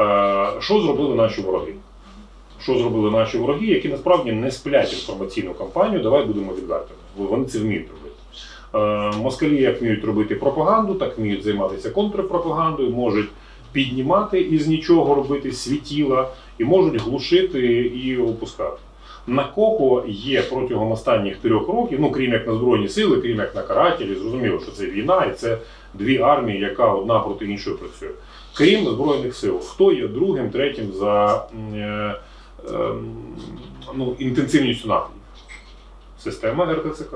Е, Що зробили наші вороги? Що зробили наші вороги, які насправді не сплять інформаційну кампанію, давай будемо відвертими. Вони це вміють робити. Е, Москалі як вміють робити пропаганду, так вміють займатися контрпропагандою, можуть піднімати із нічого робити світіла і можуть глушити і опускати. На кого є протягом останніх трьох років, ну крім як на Збройні сили, крім як на карателі, зрозуміло, що це війна і це дві армії, яка одна проти іншої працює. Крім Збройних сил, хто є другим, третім за е, ем, ну, інтенсивністю нападів? Система РТЦК.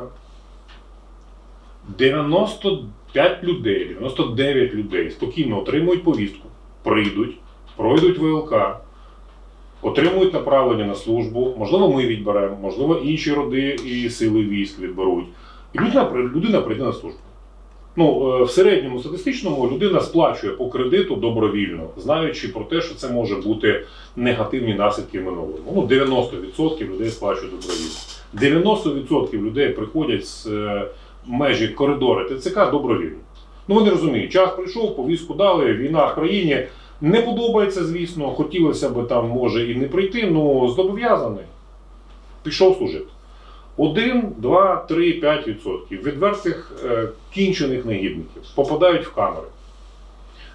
95 людей, 99 людей спокійно отримують повістку, прийдуть, пройдуть ВЛК, отримують направлення на службу, можливо, ми відберемо, можливо, інші роди і сили військ відберуть. І людина, людина прийде на службу. Ну, е, в середньому статистичному людина сплачує по кредиту добровільно, знаючи про те, що це може бути негативні наслідки в минулому. Ну, 90% людей сплачують добровільно. 90% людей приходять з е, межі коридори ТЦК добровільно. Ну вони розуміють, час прийшов, повістку дали, війна в країні. Не подобається, звісно, хотілося б там, може, і не прийти, але зобов'язаний. Пішов служити. 1, 2, 3, 5 відсотків відвертих е, кінчених негідників попадають в камери.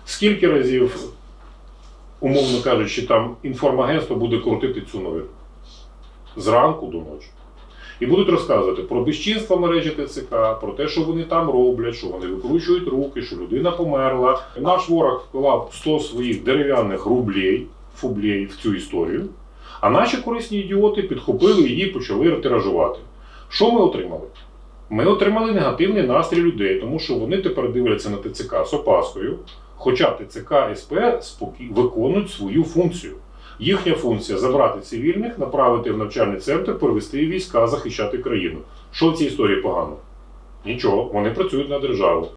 Скільки разів, умовно кажучи, там інформагентство буде крутити цю новину? Зранку до ночі. І будуть розказувати про безчинства мережі ТЦК, про те, що вони там роблять, що вони викручують руки, що людина померла. Наш ворог вклав 100 своїх дерев'яних рублей, фублей в цю історію. А наші корисні ідіоти підхопили її і почали тиражувати. Що ми отримали? Ми отримали негативний настрій людей, тому що вони тепер дивляться на ТЦК з опаскою, хоча ТЦК СП спокій... виконують свою функцію. Їхня функція забрати цивільних, направити в навчальний центр, перевести війська, захищати країну. Що в цій історії погано? Нічого, вони працюють на державу.